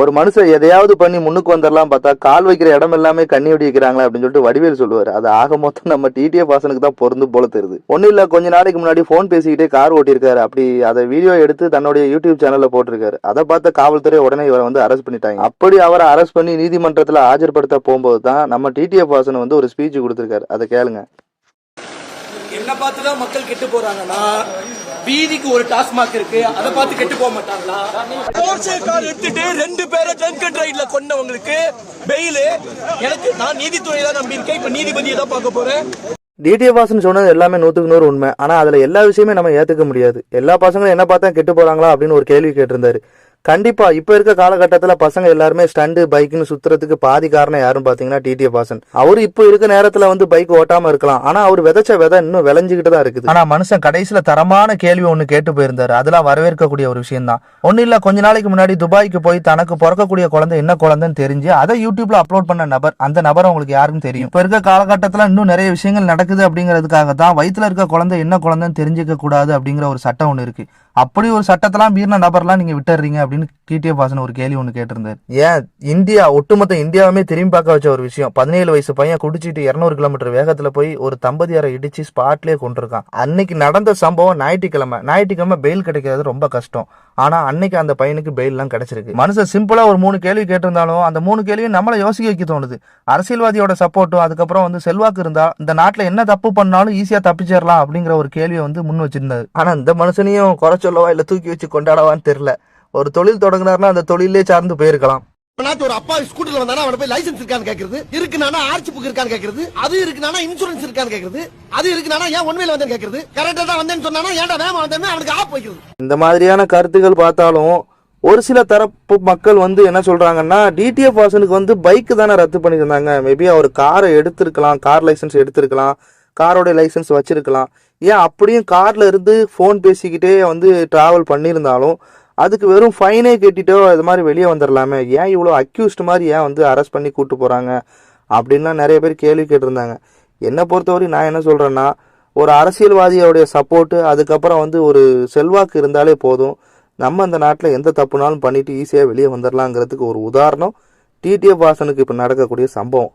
ஒரு மனுஷன் எதையாவது பண்ணி முன்னுக்கு வந்துடலாம் பார்த்தா கால் வைக்கிற இடம் எல்லாமே கண்ணி வெடி வைக்கிறாங்களா அப்படின்னு சொல்லிட்டு வடிவேல் சொல்லுவார். அது ஆக மொத்தம் நம்ம டிடிஎஃப் பாசனுக்கு தான் பொருந்து போல தெரியுது. ஒன்றும் இல்லை கொஞ்ச நாளைக்கு முன்னாடி ஃபோன் பேசிக்கிட்டே கார் ஓட்டியிருக்காரு. அப்படி அதை வீடியோ எடுத்து தன்னுடைய யூடியூப் சேனலில் போட்டிருக்காரு. அதை பார்த்த காவல்துறை உடனே இவரை வந்து அரெஸ்ட் பண்ணிட்டாங்க. அப்படி அவரை அரெஸ்ட் பண்ணி நீதிமன்றத்தில் ஆஜர்படுத்த போகும்போது தான் நம்ம டிடிஎஃப் பாசன் வந்து ஒரு ஸ்பீச் கொடுத்துருக்காரு. அதை கேளுங்க. என்ன பார்த்து தான் மக்கள் கெட்டு போறாங்கன்னா வீதிக்கு ஒரு டாஸ்மாக் இருக்கு. அதை பார்த்து கெட்டு போக மாட்டாங்களா? கார் எடுத்துட்டு ரெண்டு பேரை அண்ட் ரைட்ல கொண்டவங்களுக்கு பெயில் எனக்கு நான் நீதித்துறை தான் நம்பியிருக்கேன் இப்ப நீதிபதியை தான் பார்க்க போறேன். டிடிஎஃப் வாசன் சொன்னது எல்லாமே நூற்றுக்கு நூறு உண்மை. ஆனால் அதில் எல்லா விஷயமே நம்ம ஏற்றுக்க முடியாது. எல்லா பசங்களும் என்ன பார்த்தா கெட்டு போகிறாங்களா அப்படின்னு ஒரு கேள்வி கேட்டிருந்தாரு. கண்டிப்பா இப்ப இருக்க காலகட்டத்துல பசங்க எல்லாருமே ஸ்டண்டு பைக்னு சுத்துறதுக்கு பாதி காரணம் யாருன்னு பாத்தீங்கன்னா டிடிஎஃப் வாசன் அவரு இப்ப இருக்க நேரத்துல வந்து பைக் ஓட்டாம இருக்கலாம். ஆனா அவர் விதைச்ச விதை இன்னும் விளைஞ்சுக்கிட்டு தான் இருக்குது. ஆனா மனுஷன் கடைசியில தரமான கேள்வி ஒண்ணு கேட்டு போயிருந்தாரு. அதெல்லாம் வரவேற்கக்கூடிய ஒரு விஷயம் தான். ஒண்ணு இல்ல கொஞ்ச நாளைக்கு முன்னாடி துபாய்க்கு போய் தனக்கு பிறக்கக்கூடிய குழந்தை என்ன குழந்தைன்னு தெரிஞ்சு அதை யூடியூப்ல அப்லோட் பண்ண நபர் அந்த நபர் உங்களுக்கு யாருன்னு தெரியும். இப்ப இருக்க காலகட்டத்துல இன்னும் நிறைய விஷயங்கள் நடக்குது அப்படிங்கிறதுக்காக தான் வயிற்றுல இருக்க குழந்தை என்ன குழந்தைன்னு தெரிஞ்சுக்க கூடாது அப்படிங்கிற ஒரு சட்டம் ஒண்ணு இருக்கு. அப்படி ஒரு சட்டத்தெல்லாம் மீறின நபர்லாம் நீங்க விட்டுறீங்க அப்படின்னு டிடிஏ பாசன் ஒரு கேள்வி ஒன்று கேட்டிருந்தாரு. ஏன்? இந்தியா ஒட்டுமொத்த இந்தியாவுமே திரும்பி பார்க்க வச்ச ஒரு விஷயம். பதினேழு வயசு பையன் குடிச்சிட்டு இருநூறு கிலோமீட்டர் வேகத்துல போய் ஒரு தம்பதியாரை இடிச்சு ஸ்பாட்லேயே கொண்டிருக்கான் அன்னைக்கு நடந்த சம்பவம் ஞாயிற்றுக்கிழமை. ஞாயிற்றுக்கிழமை பெயில் கிடைக்கிறது ரொம்ப கஷ்டம். ஆனா அன்னைக்கு அந்த பையனுக்கு பெயிலெலாம் கிடச்சிருக்கு. கிடைச்சிருக்கு மனுஷன் சிம்பிளா ஒரு மூணு கேள்வி கேட்டிருந்தாலும் அந்த மூணு கேள்வியும் நம்மளை யோசிக்க வைக்க தோணுது. அரசியல்வாதியோட சப்போர்ட்டும் அதுக்கப்புறம் வந்து செல்வாக்கு இருந்தா இந்த நாட்டில் என்ன தப்பு பண்ணாலும் ஈஸியா தப்பிச்சிடலாம் அப்படிங்கிற ஒரு கேள்வியை வந்து முன் வச்சிருந்தாரு. ஆனா இந்த மனுஷனையும் குறை சொல்லவா இல்லை தூக்கி வச்சு கொண்டாடவான்னு தெரியல. ஒரு தொழில் தொடங்கினார்னா அந்த தொழிலே சார்ந்து போயிருக்கலாம். ஒரு அப்பா ஸ்கூட்டர்ல வந்தானா அவன போய் லைசென்ஸ் இருக்கான்னு கேக்குறது? இருக்குனானா ஆர்ச்சி புக் இருக்கான்னு கேக்குறது? அது இருக்குனானா இன்சூரன்ஸ் இருக்கான்னு கேக்குறது? அது இருக்குனானா ஏன் ஒன்வேல வந்து கேக்குறது? கரெக்டா தான் வந்தேன்னு சொன்னானா ஏன்டா வேமா வந்தேன்னு அவனுக்கு ஆப் வைக்கிறது. இந்த மாதிரியான கருத்துக்கள் பார்த்தாலும் ஒரு சில தரப்பு மக்கள் வந்து என்ன சொல்றாங்கன்னா டிடிஎஃப் வாசனுக்கு வந்து பைக்கு தானே ரத்து பண்ணியிருந்தாங்க. மேபி அவர் காரை எடுத்திருக்கலாம் கார் லைசன்ஸ் எடுத்திருக்கலாம் காரோட லைசன்ஸ் வச்சிருக்கலாம். ஏன் அப்படியும் கார்ல இருந்து ஃபோன் பேசிக்கிட்டே வந்து டிராவல் பண்ணியிருந்தாலும் அதுக்கு வெறும் ஃபைனே கட்டிட்டோ இது மாதிரி வெளியே வந்துடலாமே ஏன் இவ்வளோ அக்யூஸ்ட் மாதிரி ஏன் வந்து அரெஸ்ட் பண்ணி கூப்பிட்டு போகிறாங்க அப்படின்லாம் நிறைய பேர் கேள்வி கேட்டிருந்தாங்க. என்னை பொறுத்தவரை நான் என்ன சொல்கிறேன்னா ஒரு அரசியல்வாதியோடைய சப்போர்ட்டு அதுக்கப்புறம் வந்து ஒரு செல்வாக்கு இருந்தாலே போதும். நம்ம அந்த நாட்டில் எந்த தப்புனாலும் பண்ணிவிட்டு ஈஸியாக வெளியே வந்துடலாங்கிறதுக்கு ஒரு உதாரணம் டிடிஎஃப் வாசனுக்கு இப்போ நடக்கக்கூடிய சம்பவம்.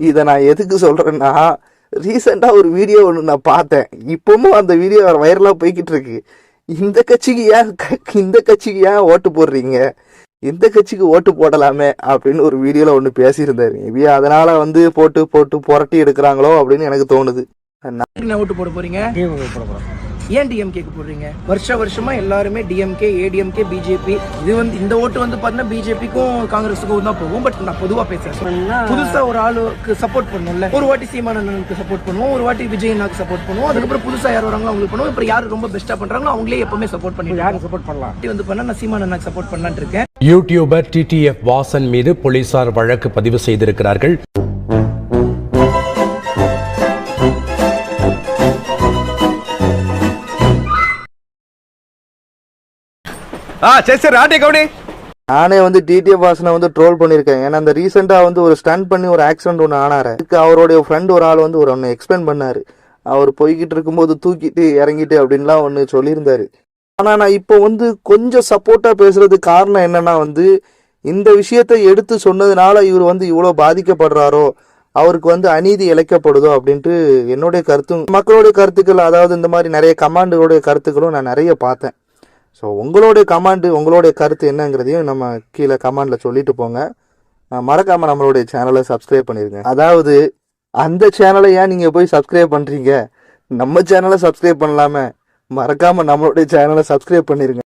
இதை நான் எதுக்கு சொல்கிறேன்னா ரீசெண்டாக ஒரு வீடியோ ஒன்று நான் பார்த்தேன். இப்போவும் அந்த வீடியோ வைரலாக போய்கிட்டு இருக்கு. இந்த கட்சிக்கு ஏன் க- இந்த கட்சிக்கு ஏன் ஓட்டு போடுறீங்க? இந்த கட்சிக்கு ஓட்டு போடலாமே அப்படின்னு ஒரு வீடியோவில் ஒன்று பேசியிருந்தாரு. மேபி அதனால வந்து போட்டு போட்டு புரட்டி எடுக்கிறாங்களோ அப்படின்னு எனக்கு தோணுது. என்ன ஓட்டு போட போறீங்க? ஏன் டிஎம்கேக்கு போடுறீங்க? வருஷ வருஷமா எல்லாருமே டிஎம்கே ஏடிஎம்கே பிஜேபி இது வந்து இந்த ஓட்டு வந்து பாத்தீங்கன்னா பிஜேபிக்கும் காங்கிரஸுக்கும் தான் போகும். பட் நான் பொதுவா பேசுறேன். புதுசா ஒரு ஆளுக்கு சப்போர்ட் பண்ணும்ல. ஒரு வாட்டி சீமானந்தனுக்கு சப்போர்ட் பண்ணுவோம். ஒரு வாட்டி விஜய் அண்ணாக்கு சப்போர்ட் பண்ணுவோம். அதுக்கப்புறம் புதுசா யார் வராங்களோ அவங்களுக்கு பண்ணுவோம். அப்புறம் யார் ரொம்ப பெஸ்டா பண்றாங்களோ அவங்களே எப்பவுமே சப்போர்ட் பண்ணி யாரு சப்போர்ட் பண்ணலாம்? வந்து பண்ணா நான் சீமானந்தாக்கு சப்போர்ட் பண்ணலாம்னு இருக்கேன். யூடியூபர் டிடிஎஃப் வாசன் மீது போலீசார் வழக்கு பதிவு செய்திருக்கிறார்கள். ஆ சரி சரி ஆட்டே கவுனி. நானே வந்து டிடிஎஃப் பாசனை வந்து ட்ரோல் பண்ணியிருக்கேன் ஏன்னா அந்த ரீசெண்டாக வந்து ஒரு ஸ்டன் பண்ணி ஒரு ஆக்சிடென்ட் ஒன்று ஆனாரு. அதுக்கு அவருடைய ஃப்ரெண்ட் ஒரு ஆள் வந்து ஒரு ஒன்று எக்ஸ்பிளைன் பண்ணார். அவர் போய்கிட்டு இருக்கும்போது தூக்கிட்டு இறங்கிட்டு அப்படின்லாம் ஒன்று சொல்லியிருந்தாரு. ஆனால் நான் இப்போ வந்து கொஞ்சம் சப்போர்ட்டாக பேசுறது காரணம் என்னன்னா வந்து இந்த விஷயத்தை எடுத்து சொன்னதுனால இவர் வந்து இவ்வளோ பாதிக்கப்படுறாரோ அவருக்கு வந்து அநீதி இழைக்கப்படுதோ அப்படின்ட்டு என்னுடைய கருத்தும் மக்களுடைய கருத்துக்கள் அதாவது இந்த மாதிரி நிறைய கமாண்டுகளுடைய கருத்துக்களும் நான் நிறைய பார்த்தேன். ஸோ உங்களுடைய கமாண்டு உங்களுடைய கருத்து என்னங்கிறதையும் நம்ம கீழே கமாண்டில் சொல்லிட்டு போங்க. மறக்காமல் நம்மளுடைய சேனலை சப்ஸ்கிரைப் பண்ணிடுங்க அதாவது அந்த சேனலை ஏன் நீங்கள் போய் சப்ஸ்கிரைப் பண்ணுறீங்க நம்ம சேனலை சப்ஸ்கிரைப் பண்ணலாமே. மறக்காமல் நம்மளுடைய சேனலை சப்ஸ்கிரைப் பண்ணிருங்க.